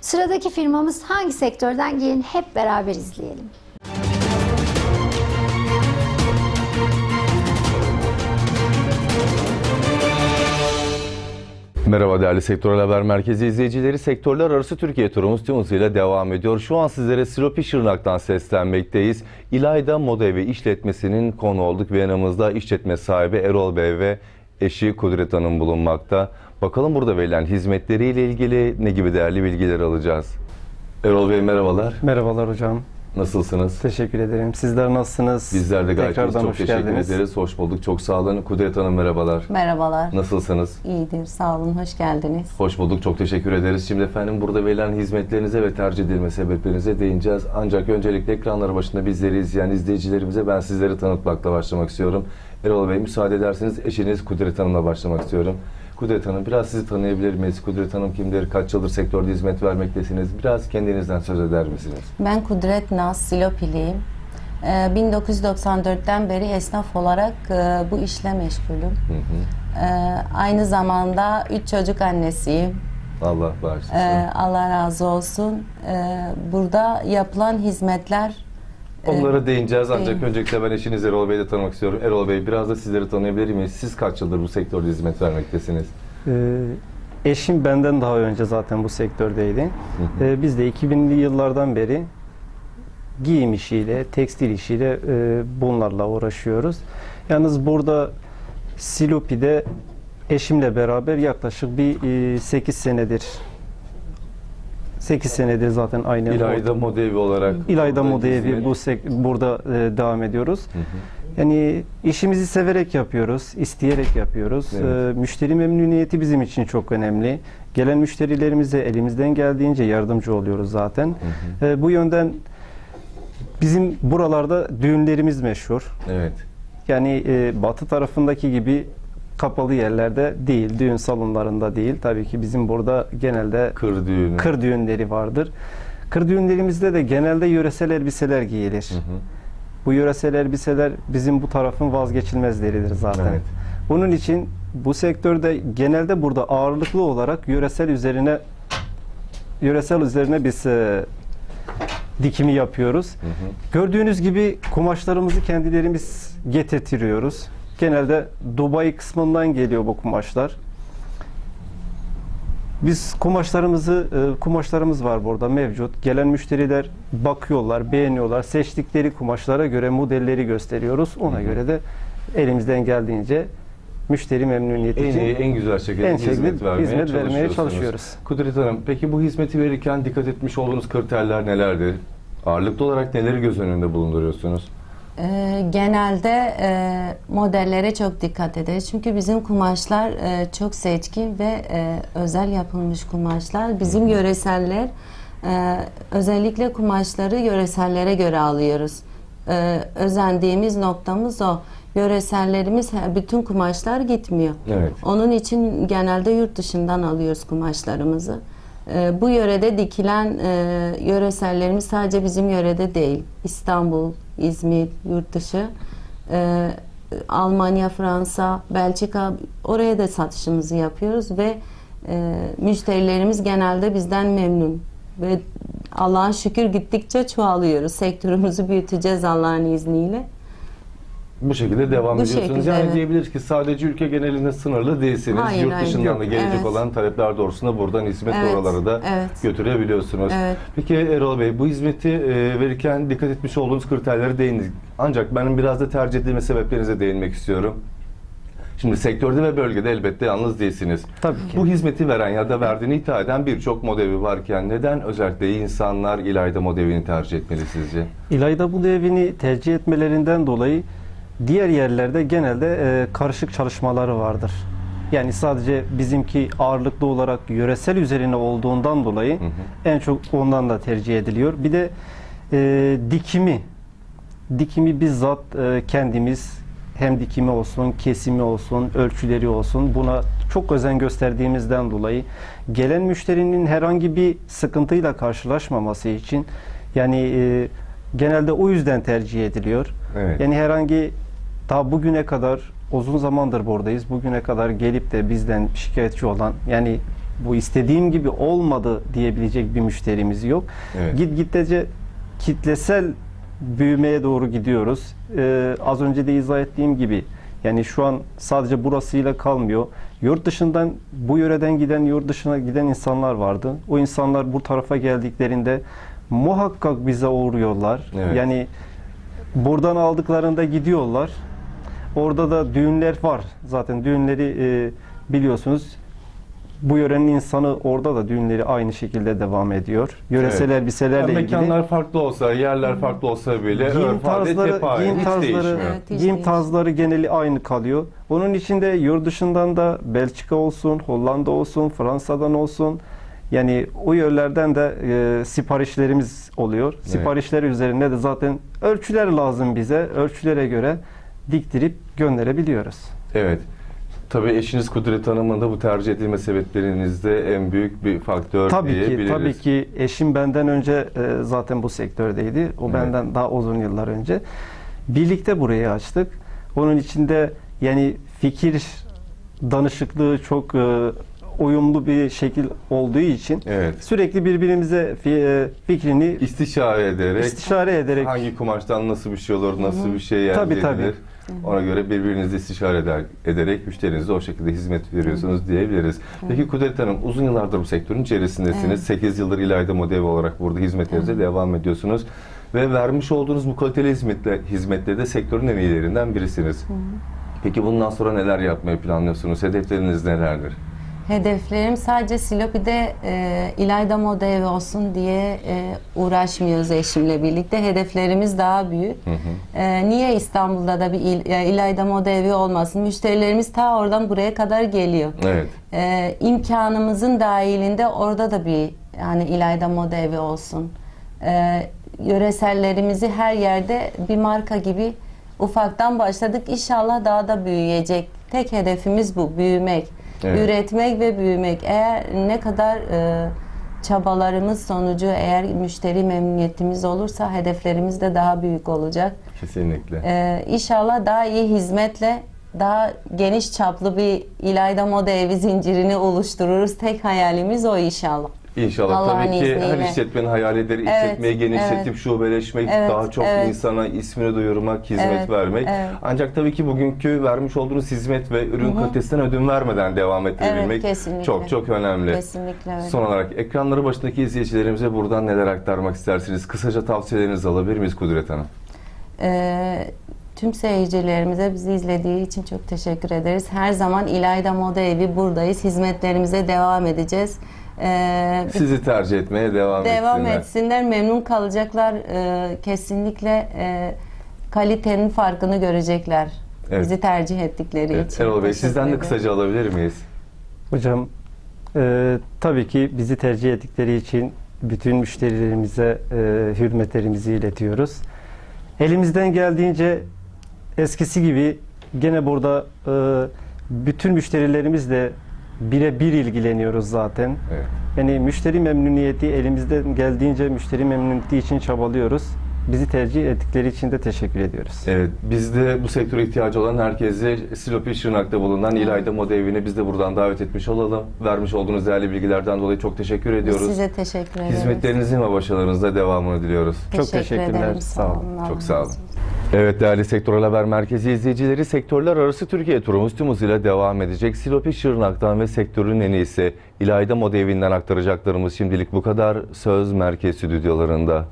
Sıradaki firmamız hangi sektörden gelin hep beraber izleyelim. Merhaba değerli Sektörel Haber Merkezi izleyicileri. Sektörler arası Türkiye turumuz tüm hızıyla devam ediyor. Şu an sizlere Silopi Şırnak'tan seslenmekteyiz. İlayda Moda Evi işletmesinin konu olduk ve yanımızda işletme sahibi Erol Bey ve eşi Kudret Hanım bulunmakta. Bakalım burada verilen hizmetleriyle ilgili ne gibi değerli bilgiler alacağız. Erol Bey merhabalar. Merhabalar hocam. Nasılsınız? Teşekkür ederim. Sizler nasılsınız? Bizler de gayet iyiyiz. Tekrardan Çok hoş teşekkür geldiniz. ederiz. Hoş bulduk. Çok sağ olun. Kudret Hanım merhabalar. Merhabalar. Nasılsınız? İyidir. Sağ olun. Hoş geldiniz. Hoş bulduk. Çok teşekkür ederiz. Şimdi efendim burada verilen hizmetlerinize ve tercih edilme sebeplerinize değineceğiz. Ancak öncelikle ekranları başında bizleri izleyen izleyicilerimize ben sizleri tanıtmakla başlamak istiyorum. Erol Bey müsaade ederseniz eşiniz Kudret Hanım'la başlamak istiyorum. Kudret Hanım biraz sizi tanıyabilir miyiz? Kudret Hanım kimdir? Kaç yıldır sektörde hizmet vermektesiniz? Biraz kendinizden söz eder misiniz? Ben Kudret Naz Silopiliyim. Ee, 1994'ten beri esnaf olarak e, bu işle meşgulüm. Ee, aynı zamanda üç çocuk annesiyim. Allah bağışlasın. Ee, Allah razı olsun. Ee, burada yapılan hizmetler Onlara değineceğiz ancak öncelikle ben eşiniz Erol Bey'i de tanımak istiyorum. Erol Bey biraz da sizleri tanıyabilir miyiz? Siz kaç yıldır bu sektörde hizmet vermektesiniz? Ee, eşim benden daha önce zaten bu sektördeydi. Ee, biz de 2000'li yıllardan beri giyim işiyle, tekstil işiyle e, bunlarla uğraşıyoruz. Yalnız burada Silopi'de eşimle beraber yaklaşık bir e, 8 senedir 8 senedir zaten aynı İlayda Moda Evi olarak. İlayda burada Moda Evi hizmet- bu burada e, devam ediyoruz. Hı hı. Yani işimizi severek yapıyoruz, isteyerek yapıyoruz. Evet. Ee, müşteri memnuniyeti bizim için çok önemli. Gelen müşterilerimize elimizden geldiğince yardımcı oluyoruz zaten. Ee, bu yönden bizim buralarda düğünlerimiz meşhur. Evet. Yani e, batı tarafındaki gibi kapalı yerlerde değil, düğün salonlarında değil. Tabii ki bizim burada genelde Kır düğünü. kır düğünleri vardır. Kır düğünlerimizde de genelde yöresel elbiseler giyilir. Hı hı. Bu yöresel elbiseler bizim bu tarafın vazgeçilmezleridir zaten. Evet. Bunun için bu sektörde genelde burada ağırlıklı olarak yöresel üzerine yöresel üzerine biz e, dikimi yapıyoruz. Hı hı. Gördüğünüz gibi kumaşlarımızı kendilerimiz getirtiyoruz. Genelde Dubai kısmından geliyor bu kumaşlar. Biz kumaşlarımızı, e, kumaşlarımız var burada mevcut. Gelen müşteriler bakıyorlar, beğeniyorlar. Seçtikleri kumaşlara göre modelleri gösteriyoruz. Ona göre de elimizden geldiğince müşteri memnuniyeti En için iyi, en güzel şekilde en hizmet, vermeye, hizmet vermeye çalışıyoruz. Kudret Hanım, peki bu hizmeti verirken dikkat etmiş olduğunuz kriterler nelerdir? Ağırlıklı olarak neleri göz önünde bulunduruyorsunuz? E, genelde e, modellere çok dikkat ederiz. Çünkü bizim kumaşlar e, çok seçkin ve e, özel yapılmış kumaşlar. Bizim yöreseller e, özellikle kumaşları yöresellere göre alıyoruz. E, özendiğimiz noktamız o. Yöresellerimiz bütün kumaşlar gitmiyor. Evet. Onun için genelde yurt dışından alıyoruz kumaşlarımızı. Ee, bu yörede dikilen e, yöresellerimiz sadece bizim yörede değil. İstanbul, İzmir, yurt dışı, e, Almanya, Fransa, Belçika oraya da satışımızı yapıyoruz ve e, müşterilerimiz genelde bizden memnun ve Allah'a şükür gittikçe çoğalıyoruz. Sektörümüzü büyüteceğiz Allah'ın izniyle. Bu şekilde devam Bu ediyorsunuz. şekilde, yani evet. diyebiliriz ki sadece ülke genelinde sınırlı değilsiniz. Hayır, Yurt hayır. dışından Yok, da gelecek evet. olan talepler doğrultusunda buradan hizmet Evet, oralara da evet. götürebiliyorsunuz. Evet. Peki Erol Bey bu hizmeti e, verirken dikkat etmiş olduğunuz kriterlere değindik. Ancak benim biraz da tercih edilme sebeplerinize değinmek istiyorum. Şimdi sektörde ve bölgede elbette yalnız değilsiniz. Tabii ki. Bu hizmeti veren ya da verdiğini iddia eden birçok modevi varken neden özellikle insanlar İlayda modevini tercih etmeli sizce? İlayda bu evini tercih etmelerinden dolayı diğer yerlerde genelde e, karışık çalışmaları vardır. Yani sadece bizimki ağırlıklı olarak yöresel üzerine olduğundan dolayı en çok ondan da tercih ediliyor. Bir de e, dikimi, dikimi bizzat e, kendimiz hem dikimi olsun, kesimi olsun, ölçüleri olsun buna çok özen gösterdiğimizden dolayı gelen müşterinin herhangi bir sıkıntıyla karşılaşmaması için yani e, genelde o yüzden tercih ediliyor. Evet. Yani herhangi daha bugüne kadar uzun zamandır buradayız. Bugüne kadar gelip de bizden şikayetçi olan yani bu istediğim gibi olmadı diyebilecek bir müşterimiz yok. Evet. Git gitgide kitlesel büyümeye doğru gidiyoruz. Ee, az önce de izah ettiğim gibi yani şu an sadece burasıyla kalmıyor. Yurt dışından bu yöreden giden yurt dışına giden insanlar vardı. O insanlar bu tarafa geldiklerinde muhakkak bize uğruyorlar. Evet. Yani buradan aldıklarında gidiyorlar. Orada da düğünler var. Zaten düğünleri e, biliyorsunuz bu yörenin insanı orada da düğünleri aynı şekilde devam ediyor. Yöresel Evet. elbiselerle Ya ilgili. mekanlar farklı olsa, yerler farklı olsa bile Giyim örf adet tarzları, hep giyim tarzları. Evet, giyim tarzları geneli aynı kalıyor. Onun içinde yurt dışından da Belçika olsun, Hollanda olsun, Fransa'dan olsun. Yani o yerlerden de e, siparişlerimiz oluyor. Siparişler üzerine de zaten ölçüler lazım bize. Ölçülere göre diktirip gönderebiliyoruz. Evet. Tabii eşiniz Kudret Hanım'ın da bu tercih edilme sebeplerinizde en büyük bir faktör Tabii ki, diyebiliriz. tabii ki eşim benden önce e, zaten bu sektördeydi. O Evet. benden daha uzun yıllar önce. Birlikte burayı açtık. Onun içinde yani fikir danışıklığı çok e, uyumlu bir şekil olduğu için Evet. sürekli birbirimize e, fikrini İstişare ederek, istişare ederek hangi kumaştan nasıl bir şey olur, nasıl bir şey elde Tabii, tabii. edilir. Ona göre birbirinizi istişare eder, ederek müşterinize o şekilde hizmet veriyorsunuz diyebiliriz. Peki Kudret Hanım uzun yıllardır bu sektörün içerisindesiniz. 8 yıldır İlayda Modev olarak burada hizmetlerinize devam ediyorsunuz. Ve vermiş olduğunuz bu kaliteli hizmetle, hizmetle de sektörün en iyilerinden birisiniz. Peki bundan sonra neler yapmayı planlıyorsunuz? Hedefleriniz nelerdir? Hedeflerim sadece Silopi'de e, İlayda Moda Evi olsun diye e, uğraşmıyoruz eşimle birlikte. Hedeflerimiz daha büyük. E, niye İstanbul'da da bir İl- e, İlayda Moda Evi olmasın? Müşterilerimiz ta oradan buraya kadar geliyor. Evet. E, imkanımızın dahilinde orada da bir yani İlayda Moda Evi olsun. E, yöresellerimizi her yerde bir marka gibi ufaktan başladık. İnşallah daha da büyüyecek. Tek hedefimiz bu, büyümek. Evet. Üretmek ve büyümek. Eğer ne kadar e, çabalarımız sonucu eğer müşteri memnuniyetimiz olursa hedeflerimiz de daha büyük olacak. Kesinlikle. Ee, inşallah daha iyi hizmetle daha geniş çaplı bir İlayda Moda Evi zincirini oluştururuz. Tek hayalimiz o inşallah. İnşallah Allah'ın tabii ki her izniyle. işletmenin hayalidir. İşletmeyi genişletip evet. şubeleşmek, Evet, daha çok evet. insana ismini duyurmak, hizmet Evet, vermek. evet. Ancak tabii ki bugünkü vermiş olduğunuz hizmet ve ürün kalitesinden ödün vermeden devam ettirebilmek Evet, kesinlikle. çok çok önemli. Kesinlikle öyle. Son olarak ekranları başındaki izleyicilerimize buradan neler aktarmak istersiniz? Kısaca tavsiyelerinizi alabilir miyiz Kudret Hanım? Ee, tüm seyircilerimize bizi izlediği için çok teşekkür ederiz. Her zaman İlayda Moda Evi buradayız. Hizmetlerimize devam edeceğiz. Ee, Sizi tercih etmeye devam, devam etsinler. etsinler, memnun kalacaklar. Ee, kesinlikle e, kalitenin farkını görecekler. Evet. Bizi tercih ettikleri Evet, için. Erol Bey sizden de kısaca alabilir miyiz? Hocam e, tabii ki bizi tercih ettikleri için bütün müşterilerimize e, hürmetlerimizi iletiyoruz. Elimizden geldiğince eskisi gibi gene burada e, bütün müşterilerimizle birebir ilgileniyoruz zaten. Evet. Yani müşteri memnuniyeti elimizden geldiğince müşteri memnuniyeti için çabalıyoruz. Bizi tercih ettikleri için de teşekkür ediyoruz. Evet, biz de bu sektöre ihtiyacı olan herkesi Silopi Şırnak'ta bulunan İlayda Moda Evi'ne biz de buradan davet etmiş olalım. Vermiş olduğunuz değerli bilgilerden dolayı çok teşekkür Biz ediyoruz. size teşekkür ederiz. Hizmetlerinizin ve başarılarınızda devamını diliyoruz. Çok teşekkürler, ederim. sağ olun. Çok sağ olun. Evet değerli Sektörel Haber Merkezi izleyicileri sektörler arası Türkiye turumuz tüm hızıyla devam edecek. Silopi Şırnak'tan ve sektörün en iyisi İlayda Moda Evi'nden aktaracaklarımız şimdilik bu kadar. Söz Merkez Stüdyolarında.